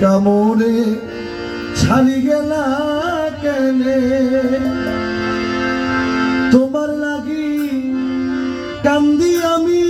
কামড়ে ছাড়ি গেলা কেনে? তোমার লাগি কান্দি আমি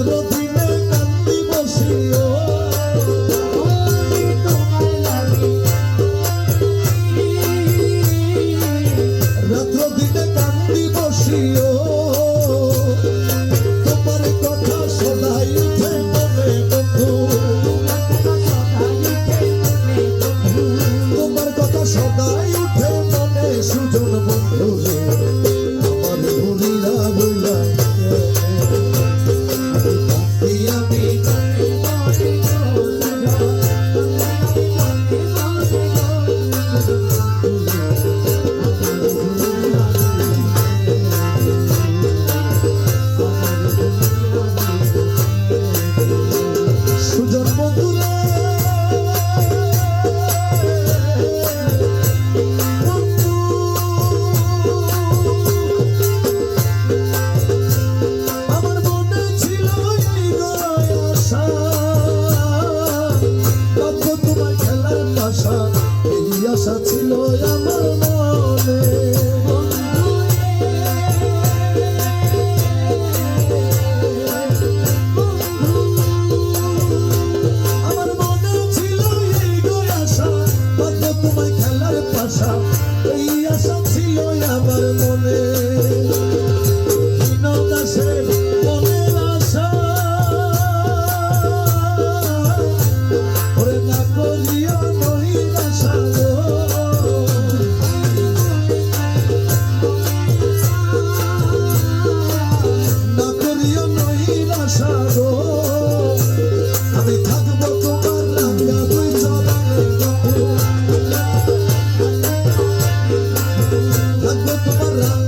otro. আশা এই আশা ছিল আমার মনে। আমার মনে ছিল এই আশা তোমায় খেলার পাশা। Ragu para